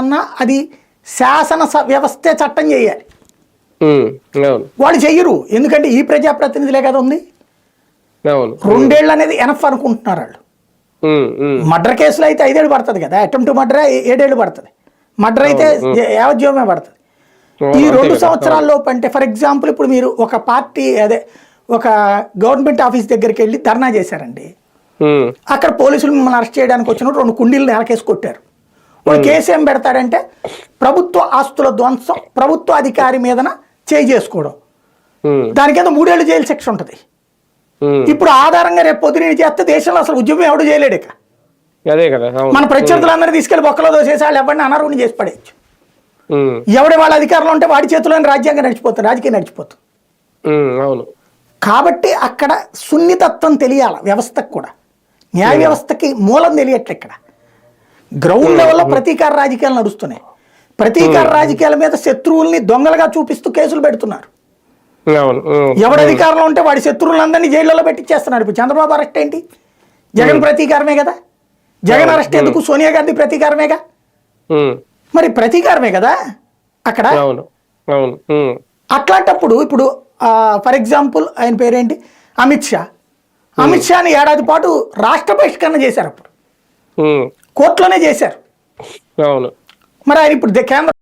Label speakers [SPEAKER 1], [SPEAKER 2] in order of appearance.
[SPEAKER 1] అన్నా అది శాసన వ్యవస్థే చట్టం చేయాలి. వాళ్ళు చెయ్యరు. ఎందుకంటే ఈ ప్రజాప్రతినిధులే కదా ఉంది. రెండేళ్ళు అనేది ఎనఫ్ అనుకుంటున్నారు వాళ్ళు. మర్డర్ కేసులో అయితే ఐదేళ్ళు పడుతుంది కదా. అటెంప్ట్ మర్డర్ ఏడేళ్ళు పడుతుంది. మర్డర్ అయితే యావజ్జీవమే పడుతుంది. ఈ రెండు
[SPEAKER 2] కదా.
[SPEAKER 1] సంవత్సరాల లోపు అంటే ఫర్ ఎగ్జాంపుల్ ఇప్పుడు మీరు ఒక పార్టీ అదే ఒక గవర్నమెంట్ ఆఫీస్ దగ్గరికి వెళ్ళి ధర్నా చేశారండి. అక్కడ పోలీసులు మిమ్మల్ని అరెస్ట్ చేయడానికి వచ్చినప్పుడు రెండు కుండీలు నేలకేసి కొట్టారు. ఇప్పుడు కేసు ఏం పెడతాడంటే ప్రభుత్వ ఆస్తుల ధ్వంసం ప్రభుత్వ అధికారి మీదన చేయి చేసుకోవడం. దాని కింద మూడేళ్ళు జైలు శిక్ష ఉంటుంది. ఇప్పుడు ఆధారంగా రేపు పొద్దున చేస్తే దేశంలో అసలు ఉద్యమం ఎవడు చేయలేడు ఇక.
[SPEAKER 2] అదే కదా
[SPEAKER 1] మన ప్రత్యర్థులందరూ తీసుకెళ్ళి బొక్కలో దోసేసి వాళ్ళు ఎవరిని అనర్హుని చేసి పడేయచ్చు. ఎవడి వాళ్ళ అధికారంలో ఉంటే వాడి చేతిలోని రాజ్యాంగం నడిచిపోతుంది రాజకీయం నడిచిపోతుంది.
[SPEAKER 2] అవును.
[SPEAKER 1] కాబట్టి అక్కడ సున్నితత్వం తెలియాల వ్యవస్థకు కూడా. న్యాయ వ్యవస్థకి మూలం తెలియట్లే ఇక్కడ. గ్రౌండ్ లెవెల్లో ప్రతీకార రాజకీయాలు నడుస్తున్నాయి. ప్రతీకార రాజకీయాల మీద శత్రువుల్ని దొంగలుగా చూపిస్తూ కేసులు పెడుతున్నారు. ఎవడి అధికారంలో ఉంటే వాడి శత్రువులందరినీ జైళ్ళలో పెట్టించేస్తున్నారు ఇప్పుడు చంద్రబాబు అరెస్ట్ ఏంటి? జగన్ ప్రతీకారమే కదా? జగన్ అరెస్ట్ ఎందుకు? సోనియా గాంధీ ప్రతీకారమేగా? మరి ప్రతీకారమే కదా? అక్కడ? అట్లాంటప్పుడు ఇప్పుడు ఫర్ ఎగ్జాంపుల్ ఆయన పేరేంటి? అమిత్ షా. అమిత్ షాని ఏడాది పాటు రాష్ట్ర బహిష్కరణ చేశారు అప్పుడు. కోర్టులోనే చేశారు.
[SPEAKER 2] అవును.
[SPEAKER 1] మరి ఆయన ఇప్పుడు దే- కేంద్ర